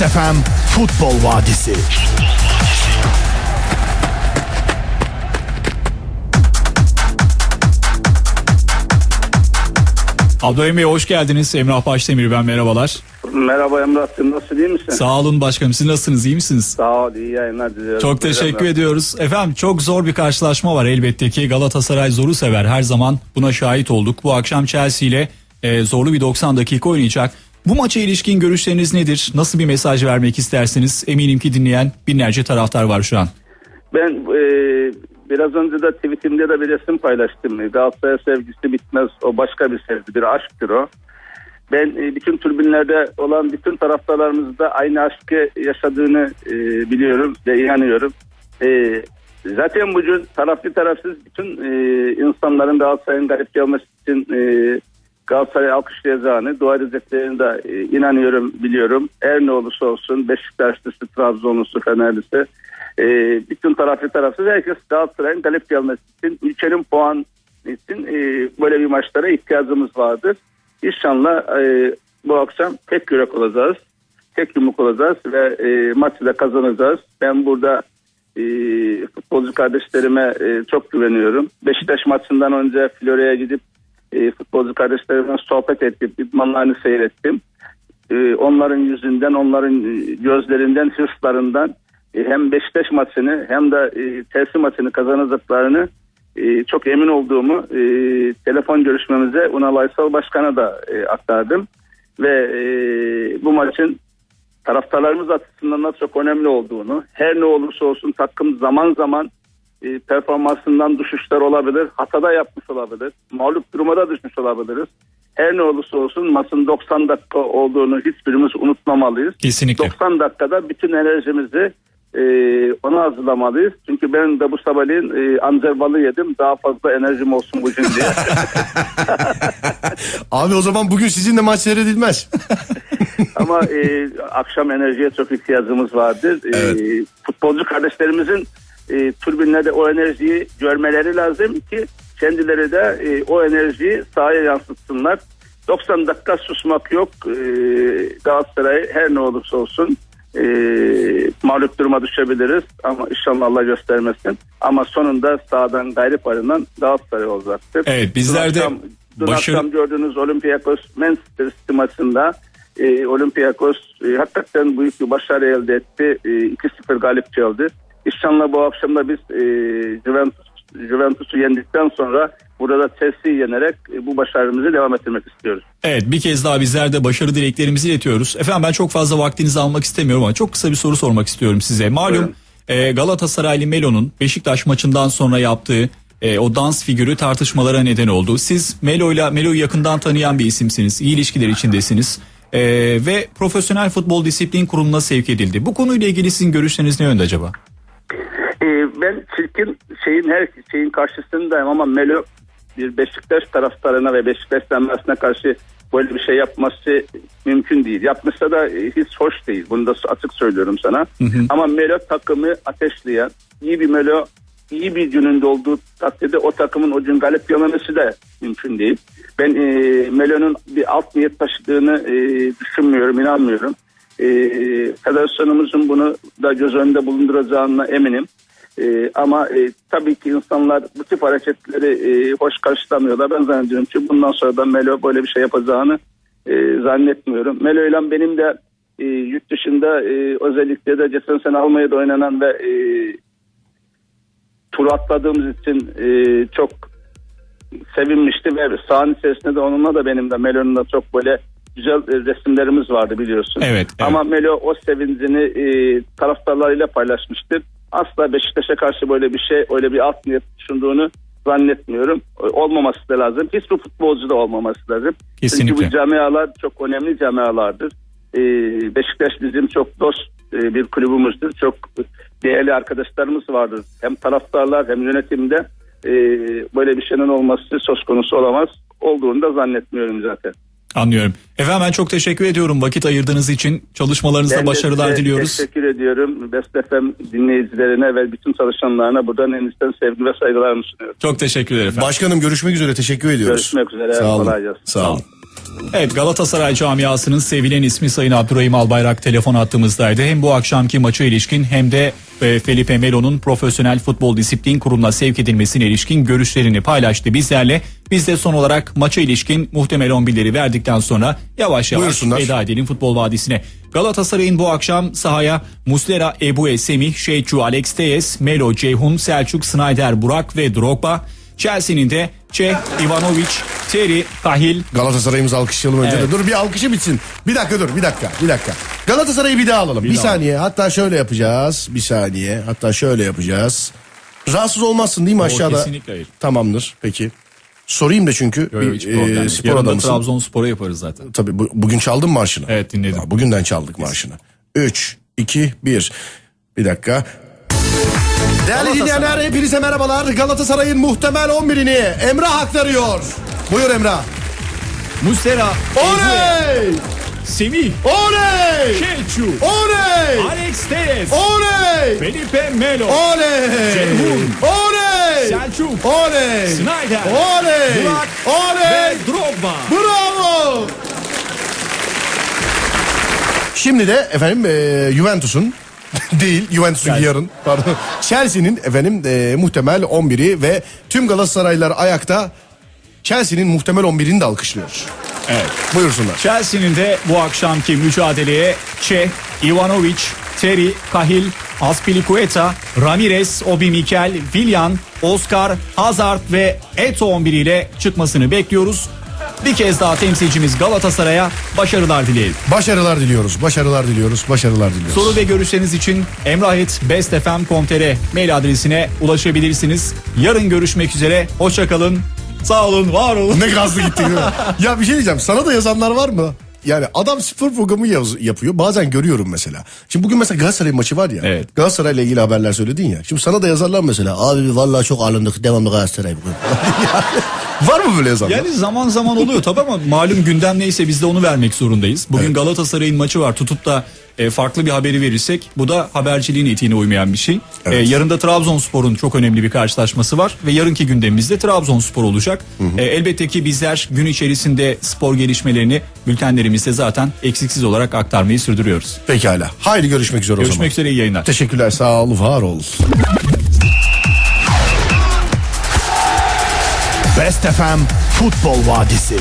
Best FM Futbol Vadisi. Abdurrahim Bey hoş geldiniz. Emrah Başdemir ben merhabalar. Merhaba Emrah'cığım nasıl iyi misin? Sağ olun başkanım siz nasılsınız iyi misiniz? Sağ ol iyi yayınlar diliyorum. Çok teşekkür Buyurun. ediyoruz. Efendim çok zor bir karşılaşma var elbette ki. Galatasaray zoru sever her zaman buna şahit olduk. Bu akşam Chelsea ile e, zorlu bir 90 dakika oynayacak. Bu maça ilişkin görüşleriniz nedir? Nasıl bir mesaj vermek istersiniz? Eminim ki dinleyen binlerce taraftar var şu an. Ben e, biraz önce de tweetimde de bir resim paylaştım. Galatasaray sevgisi bitmez o başka bir sevgi bir aşktır o. Ben e, bütün tribünlerde olan bütün taraftarlarımızda aynı aşkı yaşadığını e, biliyorum ve inanıyorum. E, zaten bugün taraflı tarafsız bütün e, insanların Galatasaray'ın galip gelmesi için e, Galatasaray'ı alkışlayacağını, dua edeceklerini de e, inanıyorum, biliyorum. Her ne olursa olsun Beşiktaşlısı, Trabzonlusu, Fenerlisi e, bütün taraflı tarafsız herkes Galatasaray'ın galip gelmesi için, ülkenin puan için e, böyle bir maçlara ihtiyacımız vardır. İnşallah e, bu akşam tek yürek olacağız. Tek yumruk olacağız ve e, maçı da kazanacağız. Ben burada e, futbolcu kardeşlerime e, çok güveniyorum. Beşiktaş maçından önce Florya'ya gidip e, futbolcu kardeşlerimle sohbet ettim. İdmanlarını seyrettim. E, onların yüzünden, onların e, gözlerinden, hırslarından e, hem Beşiktaş maçını hem de e, Chelsea maçını kazanacaklarını e, çok emin olduğumu e, telefon görüşmemize Unal Aysal Başkan'a da e, aktardım. Ve e, bu maçın taraftarlarımız açısından da çok önemli olduğunu, her ne olursa olsun takım zaman zaman e, performansından düşüşler olabilir, hatada yapmış olabilir, mağlup duruma da düşmüş olabiliriz. Her ne olursa olsun maçın 90 dakika olduğunu hiçbirimiz unutmamalıyız. Kesinlikle. 90 dakikada bütün enerjimizi e, ona hazırlamalıyız. Çünkü ben de bu sabahleyin e, anzer balı yedim. Daha fazla enerjim olsun bugün diye. Abi o zaman bugün sizinle maç seyredilmez. Ama e, akşam enerjiye çok ihtiyacımız vardır. E, Evet. futbolcu kardeşlerimizin e, türbinlerde o enerjiyi görmeleri lazım ki kendileri de e, o enerjiyi sahaya yansıtsınlar. 90 dakika susmak yok. E, Galatasaray her ne olursa olsun e, mağlup duruma düşebiliriz ama inşallah Allah göstermesin. Ama sonunda sağdan galip ayrılan Galatasaray olacaktır. Evet, bizler Dün de akşam- Dün başarı- akşam gördüğünüz Olympiakos Manchester City maçında e, Olympiakos e, hakikaten büyük bir başarı elde etti. E, 2-0 galip geldi. İnşallah bu akşam da biz e, Juventus Juventus'u yendikten sonra burada Chelsea'yi yenerek e, bu başarımızı devam ettirmek istiyoruz. Evet bir kez daha bizler de başarı dileklerimizi iletiyoruz. Efendim ben çok fazla vaktinizi almak istemiyorum ama çok kısa bir soru sormak istiyorum size. Malum e, Galatasaraylı Melo'nun Beşiktaş maçından sonra yaptığı e, o dans figürü tartışmalara neden oldu. Siz Melo'yla Melo'yu yakından tanıyan bir isimsiniz. İyi ilişkiler içindesiniz. E, ve Profesyonel Futbol Disiplin Kurulu'na sevk edildi. Bu konuyla ilgili sizin görüşleriniz ne yönde acaba? Ben çirkin şeyin her şeyin karşısındayım ama Melo bir Beşiktaş taraftarına ve Beşiktaş denmesine karşı böyle bir şey yapması mümkün değil. Yapmışsa da e, hiç hoş değil. Bunu da açık söylüyorum sana. Ama Melo takımı ateşleyen, iyi bir Melo iyi bir gününde olduğu takdirde o takımın o gün galip gelmemesi de mümkün değil. Ben e, Melo'nun bir alt niyet taşıdığını e, düşünmüyorum, inanmıyorum. E, federasyonumuzun bunu da göz önünde bulunduracağına eminim. E, ama e, tabii ki insanlar bu tip hareketleri e, hoş karşılamıyorlar. Ben zannediyorum ki bundan sonra da Melo böyle bir şey yapacağını e, zannetmiyorum. Melo ile benim de e, yurt dışında e, özellikle de geçen sene Almanya'da oynanan ve e, tur atladığımız için e, çok sevinmişti ve sahanın içerisinde de onunla da benim de Melo'nun da çok böyle güzel e, resimlerimiz vardı biliyorsun. Evet, evet. Ama Melo o sevincini e, taraftarlarıyla paylaşmıştır. Asla Beşiktaş'a karşı böyle bir şey, öyle bir alt niyet düşündüğünü zannetmiyorum. E, Olmaması da lazım. Hiçbir futbolcu da olmaması lazım. Kesinlikle. Çünkü bu camialar çok önemli camialardır. E, Beşiktaş bizim çok dost e, bir kulübümüzdür. Çok değerli arkadaşlarımız vardır. Hem taraftarlar hem yönetimde böyle bir şeyin olması söz konusu olamaz. Olduğunu da zannetmiyorum zaten. Anlıyorum. Efendim ben çok teşekkür ediyorum vakit ayırdığınız için. Çalışmalarınızda Ben başarılar size diliyoruz. Teşekkür ediyorum. Best FM dinleyicilerine ve bütün çalışanlarına buradan en içten sevgi ve saygılarımı sunuyorum. Çok teşekkür ederim efendim. Başkanım görüşmek üzere teşekkür ediyoruz. Görüşmek üzere. Sağ olun. Kolay gelsin. Sağ olun. Evet Galatasaray camiasının sevilen ismi Sayın Abdurrahim Albayrak telefon attığımızdaydı. Hem bu akşamki maça ilişkin hem de e, Felipe Melo'nun profesyonel futbol disiplin kuruluna sevk edilmesine ilişkin görüşlerini paylaştı bizlerle. Biz de son olarak maça ilişkin muhtemel 11'leri verdikten sonra yavaş yavaş veda edelim futbol vadisine. Galatasaray'ın bu akşam sahaya Muslera, Ebu Semih, Şeycu, Alex Teyes, Melo, Ceyhun, Selçuk, Snyder, Burak ve Drogba. Chelsea'nin de Çeh, Ivanovic, Terry, Tahil, Galatasaray'ımızı alkışlayalım önce Evet. de. Dur bir alkışı bitsin. Bir dakika dur bir dakika bir dakika. Galatasaray'ı bir daha alalım. Bir, daha. saniye hatta şöyle yapacağız. Bir saniye hatta şöyle yapacağız. Rahatsız olmazsın değil mi aşağıda? kesinlikle hayır. Tamamdır peki. Sorayım da çünkü Yo, yo, bir, e, spor Yarın da adamısın. Trabzonspor'a yaparız zaten. Tabii bu- bugün çaldın marşını. Evet, dinledim. Ya, bugünden çaldık marşını. 3, 2, 1. Bir dakika. Değerli dinleyenler hepinize merhabalar. Galatasaray'ın muhtemel 11'ini Emrah aktarıyor. Buyur Emrah. Muslera, Ebu, Oley! Semih, Oley! Şeycu, Oley! Alex Teyes, Oley! Felipe Melo, Oley! Ceyhun. Oley! Selçuk, Oley! Snyder, Oley! Burak Oley! ve Drogba. Bravo! Şimdi de efendim e, Juventus'un değil Juventus'un Chelsea. yarın pardon Chelsea'nin efendim e, muhtemel 11'i ve tüm Galatasaraylılar ayakta Chelsea'nin muhtemel 11'ini de alkışlıyor. Evet. Buyursunlar. Chelsea'nin de bu akşamki mücadeleye Çeh, Ivanovic, Terry, Kahil, Aspilicueta, Ramirez, Obi Mikel, Villan, Oscar, Hazard ve Eto 11 ile çıkmasını bekliyoruz. Bir kez daha temsilcimiz Galatasaray'a başarılar dileyelim. Başarılar diliyoruz. Başarılar diliyoruz. Başarılar diliyoruz. Soru ve görüşleriniz için emrahit.bestfm.com.tr mail adresine ulaşabilirsiniz. Yarın görüşmek üzere. Hoşçakalın. Sağ olun, var olun. Ne gazlı gittik ya bir şey diyeceğim. Sana da yazanlar var mı? Yani adam spor programı yaz- yapıyor. Bazen görüyorum mesela. Şimdi bugün mesela Galatasaray maçı var ya. Evet. Galatasaray'la ilgili haberler söyledin ya. Şimdi sana da yazarlar mesela. Abi vallahi çok alındık. Devamlı Galatasaray bugün. var mı böyle yazanlar? Yani zaman zaman oluyor tabii ama malum gündem neyse biz de onu vermek zorundayız. Bugün Galatasaray'ın maçı var tutup da e, farklı bir haberi verirsek bu da haberciliğin etiğine uymayan bir şey. Evet. E, yarın da Trabzonspor'un çok önemli bir karşılaşması var ve yarınki gündemimizde Trabzonspor olacak. E, elbette ki bizler gün içerisinde spor gelişmelerini bültenlerimizde zaten eksiksiz olarak aktarmayı sürdürüyoruz. Pekala. Haydi görüşmek üzere o zaman. Görüşmek üzere iyi yayınlar. Teşekkürler. Sağ ol. Var ol. Best FM Futbol Vadisi.